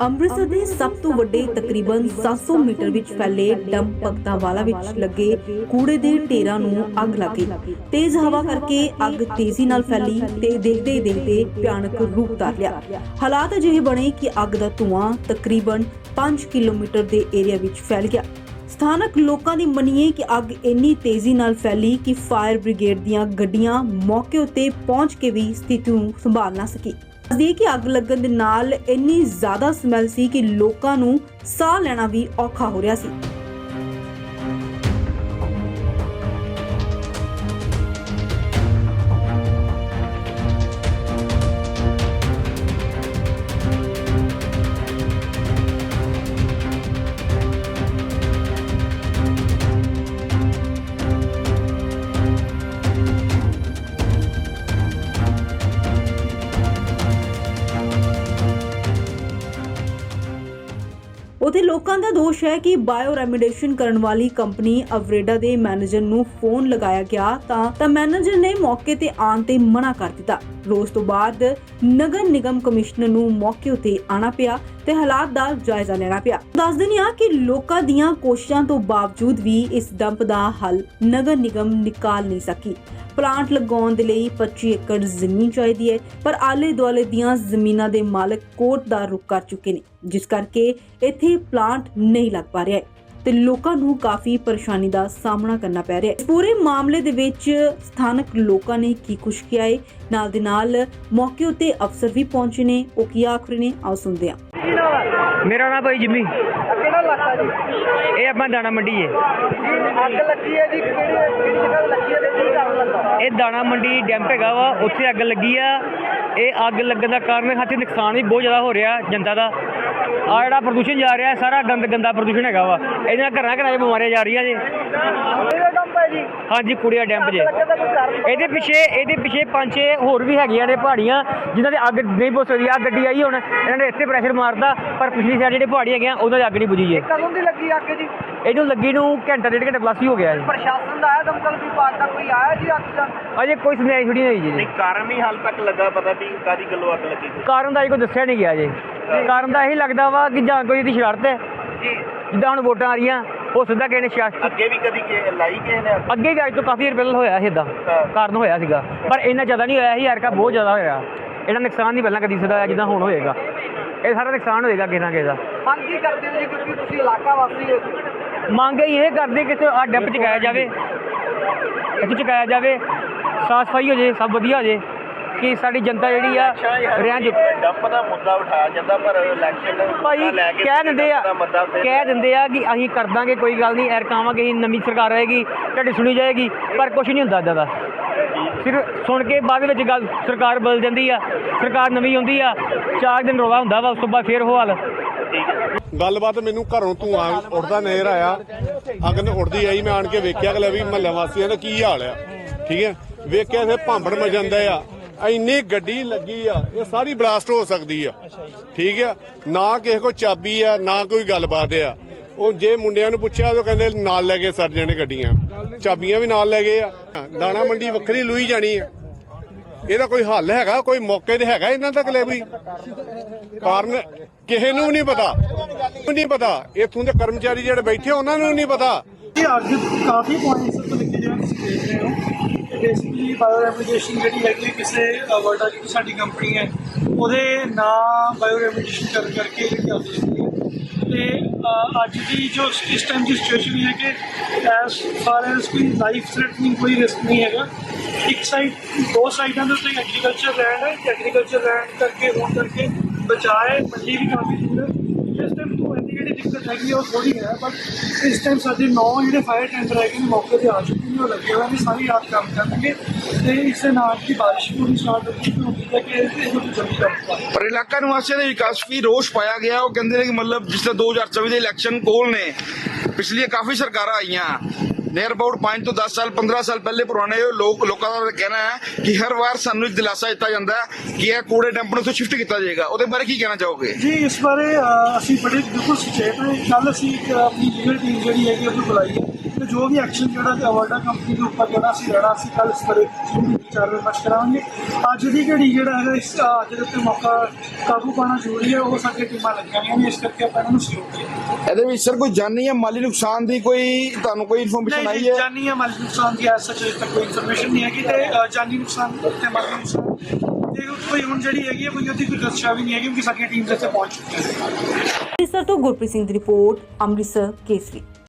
ਅੰਮ੍ਰਿਤਸਰ ਦੇ ਸਭ ਤੋਂ ਵੱਡੇ ਤਕਰੀਬਨ 700 ਮੀਟਰ ਵਿੱਚ ਫੈਲੇ ਡੰਪ ਭਗਤਾਂ ਵਾਲਾ ਵਿੱਚ ਲੱਗੇ ਕੂੜੇ ਦੇ ਢੇਰਾਂ ਨੂੰ ਅੱਗ ਲੱਗ। ਗਈ ਤੇਜ਼ ਹਵਾ ਕਰਕੇ ਅੱਗ ਤੇਜ਼ੀ ਨਾਲ ਫੈਲੀ ਤੇ ਦੇਖਦੇ ਹੀ ਦੇਖਦੇ ਭਿਆਨਕ ਰੂਪ ਧਾਰ ਲਿਆ ਹਾਲਾਤ ਅਜਿਹੇ ਬਣੇ ਕਿ ਅੱਗ ਦਾ ਧੂਆਂ ਤਕਰੀਬਨ 5 ਕਿਲੋਮੀਟਰ ਦੇ ਏਰੀਆ ਵਿੱਚ ਫੈਲ ਗਿਆ। ਸਥਾਨਕ ਲੋਕਾਂ ਦੀ ਮੰਨੀਏ ਕਿ ਅੱਗ ਇੰਨੀ ਤੇਜ਼ੀ ਨਾਲ ਫੈਲੀ ਕਿ ਫਾਇਰ ਬ੍ਰਿਗੇਡ ਦੀਆਂ ਗੱਡੀਆਂ ਮੌਕੇ ਉੱਤੇ ਪਹੁੰਚ ਕੇ ਵੀ ਸਥਿਤੀ ਨੂੰ ਸੰਭਾਲ ਨਾ ਸਕੀ। ਦੱਸਦੀ ਕਿ ਅੱਗ ਲੱਗਣ ਦੇ ਨਾਲ ਇੰਨੀ ਜ਼ਿਆਦਾ ਸਮੈਲ ਸੀ ਕਿ ਲੋਕਾਂ ਨੂੰ ਸਾਹ ਲੈਣਾ ਵੀ ਔਖਾ ਹੋ ਰਿਹਾ ਸੀ। ਉਥੇ ਲੋਕਾਂ ਦਾ ਦੋਸ਼ ਹੈ ਕਿ ਬਾਇਓ ਰੈਮੀਡੇਸ਼ਨ ਕਰਨ ਵਾਲੀ ਕੰਪਨੀ ਅਵਰੇਡਾ ਦੇ ਮੈਨੇਜਰ ਨੂੰ ਫੋਨ ਲਗਾਇਆ ਗਿਆ ਤਾਂ ਤਾਂ ਮੈਨੇਜਰ ਨੇ ਮੌਕੇ ਤੇ ਆਉਣ ਤੇ ਮਨਾ ਕਰ ਦਿੱਤਾ। ਰੋਸ ਤੋਂ ਬਾਅਦ ਨਗਰ ਨਿਗਮ ਕਮਿਸ਼ਨਰ ਨੂੰ ਮੌਕੇ ਉਤੇ ਆਣਾ ਪਿਆ। ਤੇ ਹਾਲਾਤ ਦਾ ਜਾਇਜ਼ਾ ਲੈਣਾ ਪਿਆ। ਦੱਸ ਦਿੰਦੇ ਆ ਕਿ ਲੋਕਾਂ ਦੀਆਂ ਕੋਸ਼ਿਸ਼ਾਂ ਤੋਂ ਬਾਵਜੂਦ ਵੀ ਇਸ ਡੰਪ ਦਾ ਹੱਲ ਨਗਰ ਨਿਗਮ ਨਿਕਾਲ ਨਹੀਂ ਸਕੀ। ਪਲਾਂਟ ਲਗਾਉਣ ਦੇ ਲਈ 25 ਏਕੜ ਜ਼ਮੀਨ ਚਾਹੀਦੀ ਹੈ, ਪਰ ਆਲੇ ਦੁਆਲੇ ਦੀਆਂ ਜ਼ਮੀਨਾਂ ਦੇ ਮਾਲਕ ਕੋਰਟ ਦਾ ਰੁਖ ਕਰ ਚੁੱਕੇ ਨੇ, ਜਿਸ ਕਰਕੇ ਇੱਥੇ ਪਲਾਂਟ ਨਹੀਂ ਲੱਗ ਪਾ ਰਿਹਾ ਹੈ ਤੇ ਲੋਕਾਂ ਨੂੰ ਕਾਫੀ ਪਰੇਸ਼ਾਨੀ ਦਾ ਸਾਹਮਣਾ ਕਰਨਾ ਪੈ ਰਿਹਾ ਹੈ। ਪੂਰੇ ਮਾਮਲੇ ਦੇ ਵਿੱਚ ਸਥਾਨਕ ਲੋਕਾਂ ਨੇ ਕੀ ਕੁਛ ਕਿਹਾ ਹੈ? ਨਾਲ ਦੇ ਨਾਲ ਮੌਕੇ ਉੱਤੇ ਅਫਸਰ ਵੀ ਪਹੁੰਚੇ ਨੇ, ਉਹ ਕੀ ਆਖ ਰਹੇ ਨੇ? ਆਓ ਸੁਣਦੇ ਹਾਂ। ਕੀ ਨਾਮ ਹੈ? ਮੇਰਾ ਨਾਮ ਭਾਈ ਜਿੰਮੀ। ਕਿਹੜਾ ਇਲਾਕਾ ਜੀ? ਇਹ ਆਪਣਾ ਦਾਣਾ ਮੰਡੀ ਹੈ ਜੀ ਅੱਗ ਲੱਗੀ ਹੈ ਜੀ ਕਿਹੜੀ ਕਿਹੜੀ ਜਗ੍ਹਾ ਤੇ ਲੱਗੀ ਹੈ ਤੇ ਕੀ ਕਾਰਨ ਲੱਗਾ? ਇਹ ਦਾਣਾ ਮੰਡੀ ਡੈਂਪ ਹੈਗਾ ਵਾ ਉੱਥੇ ਅੱਗ ਲੱਗੀ ਆ। ਇਹ ਅੱਗ ਲੱਗਣ ਦਾ ਕਾਰਨ ਹਾਥੇ ਨੁਕਸਾਨ ਵੀ ਬਹੁਤ ਜ਼ਿਆਦਾ ਹੋ ਰਿਹਾ ਜਨਤਾ ਦਾ। ਆ ਜਿਹੜਾ ਪ੍ਰਦੂਸ਼ਣ ਜਾ ਰਿਹਾ ਸਾਰਾ ਗੰਦ ਗੰਦਾ ਪ੍ਰਦੂਸ਼ਣ ਹੈਗਾ ਵਾ। ਇਹਦੇ ਨਾਲ ਘਰਾਂ ਘਰਾਂ 'ਚ ਬਿਮਾਰੀਆਂ ਜਾ ਰਹੀਆਂ ਜੇ। ਹੈ ਜੀ? ਹਾਂਜੀ ਕੁੜੀਆ ਕੋਈ ਕਾਰਨ ਇਹਦੇ ਪਿੱਛੇ ਇਹਦੇ ਪਿੱਛੇ ਪੰਜ ਛੇ ਹੋਰ ਵੀ ਹੈਗੀਆਂ ਨੇ ਪਹਾੜੀਆਂ ਜਿਨ੍ਹਾਂ ਦੇ ਅੱਗ ਨਹੀਂ ਬੁਝ ਸਕਦੀ ਆ ਗੱਡੀ ਆਈ ਹੁਣ ਇਹਨਾਂ ਨੇ ਇੱਥੇ ਪ੍ਰੈਸ਼ਰ ਮਾਰਦਾ ਪਰ ਪਿਛਲੀ ਸਾਈਡ ਜਿਹੜੇ ਪਹਾੜੀ ਹੈਗੀਆਂ ਉਹਨਾਂ ਦੀ ਅੱਗ ਨਹੀਂ ਬੁਝੀ ਜੇ। ਕਦੋਂ ਦੀ ਲੱਗੀ ਅੱਗ ਜੀ? ਇਹਨੂੰ ਲੱਗੀ ਨੂੰ ਘੰਟਾ ਡੇਢ ਘੰਟਾ ਪਲੱਸ ਹੀ ਹੋ ਗਿਆ ਜੀ। ਪ੍ਰਸ਼ਾਸਨ ਦਾ ਆਇਆ ਦਮਕਲ ਵਿਭਾਗ ਦਾ ਕੋਈ ਆਇਆ ਜੀ ਅੱਗ ਦਾ? ਅਜੇ ਕੋਈ ਸੁਣਾਈ ਛੁੜੀ ਨਹੀਂ ਜੀ। ਕਾਰਨ ਵੀ ਹਾਲ ਤੱਕ ਲੱਗਾ ਪਤਾ ਵੀ ਕਾਦੀ ਗੱਲੋਂ ਅੱਗ ਲੱਗੀ ਸੀ। ਕਾਰਨ ਦਾ ਅਜੇ ਕੋਈ ਦੱਸਿਆ ਨਹੀਂ ਗਿਆ ਜੇ। ਕਾਰਨ ਦਾ ਇਹੀ ਲੱਗਦਾ ਵਾ ਕਿ ਜਾਂ ਕੋਈ ਇਹਦੀ ਸ਼ਰਾਰਤ ਹੈ। ਜੀ। ਜਿੱਦਾਂ ਹੁਣ ਵੋਟਾਂ ਆ ਰਹੀਆਂ ਹੋ ਸਕਦਾ ਕਿਸੇ ਨੇ ਸ਼ਰਾਰਤ ਅੱਗੇ ਵੀ ਕਦੀ ਕਿ ਲਾਈ ਕਿਸੇ ਨੇ? ਅੱਗ? ਅੱਗੇ ਜਾ ਤੋਂ ਕਾਫੀ ਪਹਿਲਾਂ ਹੋਇਆ ਸੀ ਇਦਾਂ ਕਾਰਨ ਹੋਇਆ ਸੀਗਾ। ਪਰ ਇੰਨਾ ਜ਼ਿਆਦਾ ਨਹੀਂ ਹੋਇਆ ਸੀ ਯਾਰ ਕਾ ਬਹੁਤ ਜ਼ਿਆਦਾ ਹੋਇਆ। ਇਹਨਾਂ ਨੁਕਸਾਨ ਨਹੀਂ ਪਹਿਲਾਂ ਕਦੀ ਹੋਇਆ ਜਿੱਦਾਂ ਹੁਣ ਹੋਏਗਾ। ਇਹ ਸਾਰਾ ਨੁਕਸਾਨ ਹੋਏਗਾ ਕਿਸੇ ਨਾ ਕਿਸੇ ਦਾ। ਮੰਗ ਕੀ ਕਰਦੇ ਹੋ ਜੀ? ਕਿਉਂਕਿ ਤੁਸੀਂ ਇਲਾਕਾ ਵਾਸੀ ਹੋ। ਮੰਗ ਇਹ ਕਰਦੇ ਕਿ ਆ ਡੱਪ ਚੁਕਾਇਆ ਜਾਵੇ। ਇੱਥੇ ਚੁਕਾਇਆ ਜਾਵੇ। ਸਾਫ਼ ਸਫ਼ਾਈ ਹੋ ਜੇ ਸਭ ਵਧੀਆ ਹੋ ਜੇ। ਕਿ ਸਾਡੀ ਜਨਤਾ ਜਿਹੜੀ ਆ ਰਹਿਣ ਜੋ ਡੰਪ ਦਾ ਮੁੱਦਾ ਉਠਾਇਆ ਜਾਂਦਾ ਪਰ ਇਲੈਕਸ਼ਨ ਭਾਈ ਕਹਿ ਦਿੰਦੇ ਆ ਕਹਿ ਦਿੰਦੇ ਆ ਕਿ ਅਸੀਂ ਕਰ ਦਾਂਗੇ ਕੋਈ ਗੱਲ ਨਹੀਂ ਐਰ ਕਾਵਾਂਗੇ ਅਸੀਂ ਨਵੀਂ ਸਰਕਾਰ ਆਏਗੀ ਤੁਹਾਡੀ ਸੁਣੀ ਜਾਏਗੀ ਪਰ ਕੁਝ ਨਹੀਂ ਹੁੰਦਾ ਇਦਾਂ ਦਾ। ਫਿਰ ਸੁਣ ਕੇ ਬਾਅਦ ਵਿੱਚ ਗੱਲ ਸਰਕਾਰ ਬਦਲ ਜਾਂਦੀ ਆ ਸਰਕਾਰ ਨਵੀਂ ਆਉਂਦੀ ਆ ਚਾਰ ਦਿਨ ਰੌਲਾ ਹੁੰਦਾ ਵਾ ਉਸ ਤੋਂ ਬਾਅਦ ਫੇਰ ਉਹ ਹਾਲ। ਗੱਲਬਾਤ ਮੈਨੂੰ ਘਰੋਂ ਧੂਆਂ ਉੱਡਦਾ ਨਜ਼ਰ ਆਇਆ ਅੱਗ ਨੇ ਉੱਡਦੀ ਆਈ ਮੈਂ ਆਣ ਕੇ ਵੇਖਿਆ ਕਿ ਲੈ ਵੀ ਮਹੱਲੇ ਵਾਸੀਆਂ ਦਾ ਕੀ ਹਾਲ ਆ। ਠੀਕ ਹੈ? ਵੇਖਿਆ ਇੱਥੇ ਭਾਂਬੜ ਮਚਾਂਦਾ ਆ। ਇੰਨੀ ਗੱਡੀ ਲੱਗੀ ਆ ਇਹ ਸਾਰੀ ਬਲਾਸਟ ਹੋ ਸਕਦੀ ਆ। ਠੀਕ ਆ? ਨਾ ਕਿਸੇ ਕੋ ਚਾਬੀ ਆ ਨਾ ਕੋਈ ਗੱਲਬਾਤ ਆ। ਉਹ ਜੇ ਮੁੰਡਿਆਂ ਨੂੰ ਪੁੱਛਿਆ ਤਾਂ ਕਹਿੰਦੇ ਨਾਲ ਲੈ ਕੇ ਸਰ ਜਾਣੇ ਗੱਡੀਆਂ। ਚਾਬੀਆਂ ਵੀ ਨਾਲ ਲੈ ਗਏ ਆ। ਦਾਣਾ ਮੰਡੀ ਵੱਖਰੀ ਲੂਈ ਜਾਣੀ ਆ। ਇਹਦਾ ਕੋਈ ਹੱਲ ਹੈਗਾ? ਕੋਈ ਮੌਕੇ ਤੇ ਹੈਗਾ ਇਹਨਾਂ ਤੱਕ ਲੈ ਵੀ? ਕਾਰਨ ਕਿਸੇ ਨੂੰ ਨਹੀਂ ਪਤਾ। ਨਹੀਂ ਪਤਾ। ਇੱਥੋਂ ਦੇ ਕਰਮਚਾਰੀ ਜਿਹੜੇ ਬੈਠੇ ਉਹਨਾਂ ਨੂੰ ਨਹੀਂ ਪਤਾ। ਅੱਜ ਕਾਫੀ ਪੁਆਇੰਟਸ ਤੋਂ ਲਿਖੇ ਜਿਹੜੇ ਤੁਸੀਂ ਦੇਖ ਰਹੇ ਹੋ ਬੇਸਿਕਲੀ ਬਾਇਓ ਰੈਪਲੀਕੇਸ਼ਨ ਜਿਹੜੀ ਹੈਗੀ ਕਿਸੇ ਵਰਡਾ ਜਿਹੜੀ ਸਾਡੀ ਕੰਪਨੀ ਹੈ, ਉਹਦੇ ਨਾਂ ਬਾਇਓ ਰੈਪਲੀਕੇਸ਼ਨ ਕਰ ਕਰਕੇ ਜਿਹੜੀ ਅੱਗ ਲੱਗੀ ਹੈ ਤੇ ਅੱਜ ਦੀ ਜੋ ਇਸ ਟਾਈਮ ਦੀ ਸਿਚੁਏਸ਼ਨ ਹੈ ਕਿ ਐਸ ਫਾਰ ਐਸ ਕੋਈ ਲਾਈਫ ਥ੍ਰੈਟਨਿੰਗ ਕੋਈ ਰਿਸਕ ਨਹੀਂ ਹੈਗਾ। ਇੱਕ ਸਾਈਡ ਦੋ ਸਾਈਡਾਂ ਦੇ ਉੱਤੇ ਐਗਰੀਕਲਚਰ ਲੈਂਡ ਹੈ ਐਗਰੀਕਲਚਰ ਲੈਂਡ ਕਰਕੇ, ਹੋਣ ਕਰਕੇ ਬਚਾਏ ਮੰਡੀ ਵੀ ਕਾਫੀ ਦੂਰ ਹੈ ਇਸ ਟਾਈਮ ਤੋਂ ਇਹਦੀ ਜਿਹੜੀ ਦਿੱਕਤ ਹੈਗੀ ਉਹ ਥੋੜੀ ਹੈ ਬਟ ਇਸ ਟਾਈਮ ਸਾਡੇ ਨੌ ਜਿਹੜੇ ਫਾਇਰ ਟੈਂਡਰ ਹੈਗੇ ਨੇ, ਮੌਕੇ ਤੇ ਆ ਚੁੱਕੇ ਨੇ, ਉਹ ਲੱਗੇ ਹੋਏ ਨੇ, ਸਾਰੀ ਰਾਤ ਕੰਮ ਕਰਨਗੇ ਤੇ ਇਸ ਦੇ ਨਾਲ ਦੀ ਬਾਰਿਸ਼ ਵੀ ਸਟਾਰਟ ਹੋ ਚੁੱਕੀ ਹੈ ਕਿ ਇਹਨੂੰ ਜਲਦੀ ਕਰ ਪਰ ਇਲਾਕਾ ਨਿਵਾਸੀਆਂ ਦੇ ਵਿਕਾਸ ਵੀ ਰੋਸ਼ ਪਾਇਆ ਗਿਆ, ਉਹ ਕਹਿੰਦੇ ਨੇ ਕਿ ਮਤਲਬ ਜਿਸ ਤਰ੍ਹਾਂ 2024 ਦੇ ਇਲੈਕਸ਼ਨ ਕੋਲ ਨੇ, ਪਿਛਲੀਆਂ ਕਾਫੀ ਸਰਕਾਰਾਂ ਆਈਆਂ ਨੀਅਰ ਅਬਾਊਟ 5 ਤੋਂ 10 ਸਾਲ 15 ਸਾਲ ਪਹਿਲੇ ਪੁਰਾਣੇ ਲੋਕ, ਲੋਕਾਂ ਦਾ ਕਹਿਣਾ ਹੈ ਕਿ ਹਰ ਵਾਰ ਸਾਨੂੰ ਇੱਕ ਦਿਲਾਸਾ ਦਿੱਤਾ ਜਾਂਦਾ ਹੈ ਕਿ ਇਹ ਕੂੜੇ ਡੰਪ ਨੂੰ ਸ਼ਿਫਟ ਕੀਤਾ ਜਾਏਗਾ। ਉਹਦੇ ਬਾਰੇ ਕੀ ਕਹਿਣਾ ਚਾਹੋਗੇ? ਜੀ, ਇਸ ਬਾਰੇ ਅਸੀਂ ਬੜੇ ਬਿਲਕੁਲ ਸੁਚੇਤ ਹਾਂ। ਕੱਲ ਅਸੀਂ ਇੱਕ ਆਪਣੀ ਲੀਗਲ ਟੀਮ ਜਿਹੜੀ ਹੈਗੀ ਉਹਨੂੰ ਬੁਲਾਈ ਹੈ ਤੇ ਜੋ ਵੀ ਐਕਸ਼ਨ ਜਿਹੜਾ ਅਵਾਰਡਾ ਕੰਪਨੀ ਦੇ ਉੱਪਰ ਜਿਹੜਾ ਅਸੀਂ ਲੈਣਾ, ਅਸੀਂ ਕੱਲ ਇਸ ਬਾਰੇ ਵਿਚਾਰ ਵਿਮਰਸ਼ ਕਰਾਂਗੇ। ਅੱਜ ਦੀ ਘੜੀ ਜਿਹੜਾ ਹੈਗਾ ਇਸ ਅੱਜ ਦੇ ਉੱਤੇ ਮੌਕਾ ਕਾਬੂ ਪਾਉਣਾ ਜ਼ਰੂਰੀ ਹੈ ਉਹ ਸਾਡੀਆਂ ਟੀਮਾਂ ਲੱਗੀਆਂ ਹੋਈਆਂ ਨੇ ਇਸ ਕਰਕੇ ਆਪਾਂ ਇਹਨਾਂ ਨੂੰ ਸਹਿਯੋਗ ਕਰੀਏ ਇਹਦੇ ਵਿੱਚ ਸਰ ਕੋਈ ਜਾਨੀ ਜਾਂ ਮਾਲੀ ਨੁਕਸਾਨ ਦੀ ਕੋਈ ਤੁਹਾਨੂੰ ਕੋਈ ਇਨਫੋਰਮੇਸ਼ਨ ਆਈ ਨਹੀਂ ਹੈ? ਜਾਨੀ ਜਾਂ ਮਾਲੀ ਨੁਕਸਾਨ ਦੀ ਐਸ ਸੱਚ ਤੱਕ ਕੋਈ ਇਨਫੋਰਮੇਸ਼ਨ ਨਹੀਂ ਹੈਗੀ ਤੇ ਜਾਨੀ ਨੁਕਸਾਨ ਤੇ ਮਾਲੀ ਨੁਕਸਾਨ ਤੇ ਕੋਈ ਹੁਣ ਜਿਹੜੀ ਹੈਗੀ ਹੈ ਕੋਈ ਉਹਦੀ ਕੋਈ ਦਰਸ਼ਾ ਵੀ ਨਹੀਂ ਹੈਗੀ ਕਿਉਂਕਿ ਸਾਡੀਆਂ ਟੀਮਸ ਇੱਥੇ ਪਹੁੰਚ ਚੁੱਕੀਆਂ ਨੇ। ਅੰਮ੍ਰਿਤਸਰ ਤੋਂ ਗੁਰਪ੍ਰੀਤ ਸਿੰਘ ਦੀ ਰਿਪੋਰਟ ਅੰਮ੍ਰਿਤਸਰ ਕੇਸਰੀ।